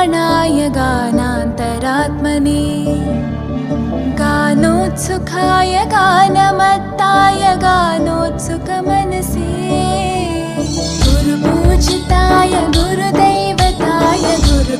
गानप्राणाय गानान्तरात्मने गानोत्सुखाय गानमत्ताय गानोत्सुकमनसे। गुरुपूजिताय गुरुदैवताय गुरुकुलस्थायिने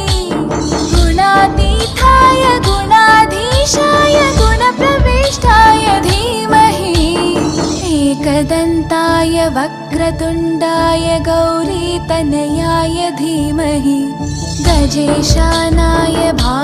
वक्रतुण्डाय गौरीतनयाय धीमहि गजेशानाय भालचन्द्राय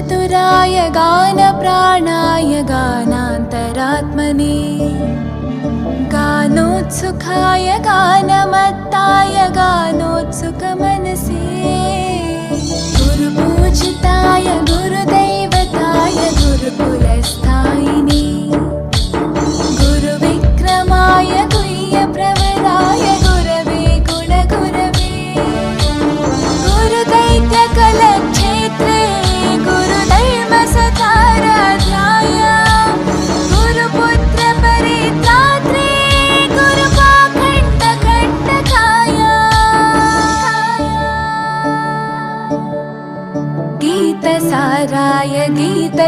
गानचतुराय गानप्राणाय गानान्तरात्मने। गानोत्सुखाय गानमत्ताय गानोत्सुकमनसे। गुरुपूजिताय गुरुदैवताय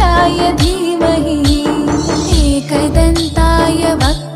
य धीमहि। एकदन्ताय वक्